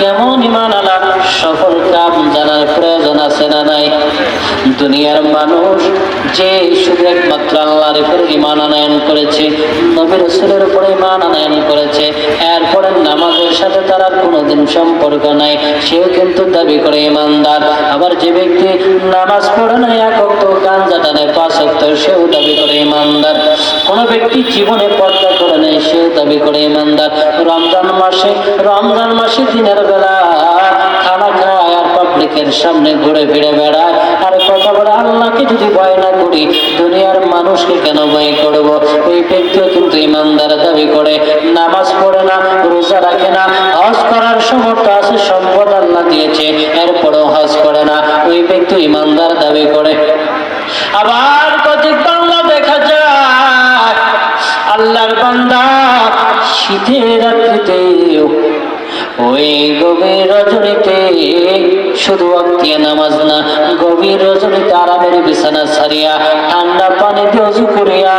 কেমন ইমান আলার সফল কাম জানার প্রয়োজন আছে না নাই? দুনিয়ার মানুষ যে শুধু একমাত্র আল্লাহর উপর ইমান আনায়ন করেছে নবীর রসুলের উপর ইমান আনায়ন করেছে, এরপরে নামাজের সাথে তার আর কোনোদিন সম্পর্ক নাই, সেও কিন্তু দাবি করে ইমানদার। আবার যে ব্যক্তি নামাজ পড়ে না এক অক্ত কান জাটানে পাঁচ সেও দাবি করে ইমানদার। কোনো ব্যক্তি জীবনে পর্দা করে সেও দাবি করে ইমানদার। রমজান মাসে রমজান মাসে দিনের বেলা খানা খায় আর পাবলিকের সামনে ঘুরে ফিরে বেড়ায়। আর কথা বলে, আল্লাহকে যদি ভয় না করি, দুনিয়ার মানুষকে কেন ভয় করব? ওই ব্যক্তিও কিন্তু ইমানদার দাবি করে। নামাজ পড়ে না, রোজা রাখে না, হজ করার সমর্থ আছে, সম্পদ আল্লাহ দিয়েছে, এরপরেও হজ করে না। ওই ব্যক্তি ইমানদার দাবি করে। আবার শীতের রাত্রিতে ওই গভীর রজনীতে শুধু অক্তিয়া নামাজ না, গভীর রজনীতে আরামের বিছানা ছাড়িয়া, ঠান্ডা পানি দিয়ে করিয়া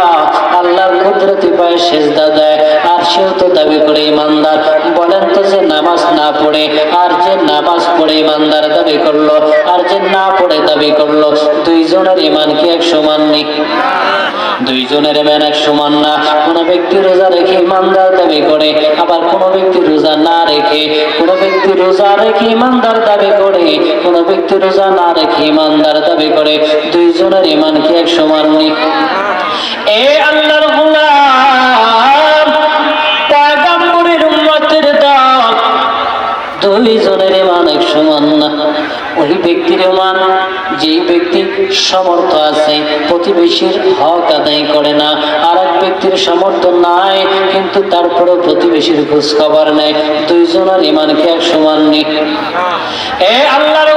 আল্লাহর কুদরতি পায়ে সেজদা দেয়। আর সেও তো দাবি করে ইমানদার। বলেন তো যে নামাজ না পড়ে, আর যে নামাজ পড়ে ইমানদার দাবি করল, আর যে না পড়ে দাবি করল, দুইজনের ইমান কি এক সমান নেই? দুইজনের এমন এক সমান না। কোন ব্যক্তি রোজা রেখে ইমানদার দাবি করে, আবার কোনো ব্যক্তি রোজা না রেখে, কোনো ব্যক্তি রোজা রেখে ইমানদার দাবি করে, কোনো ব্যক্তি রোজা না রেখে ইমানদার দাবি করে। দুইজনের ইমান কি এক সমান নেই এ আল্লাহর গোলাম! দুইজনের ইমান এক সমান। না ওই ব্যক্তির যেই ব্যক্তির আছে, প্রতিবেশীর হক করে না। আর এক ব্যক্তির নাই, কিন্তু তারপরে প্রতিবেশীর খোঁজ খবর নেয়। দুইজনের ইমানকে এক সমান নেই এ আল্লাহর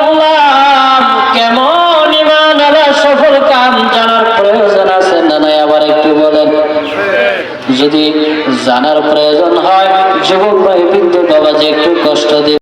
যদি জানার প্রয়োজন হয় যুবক ভাই বৃদ্ধ বাবা যে একটু কষ্ট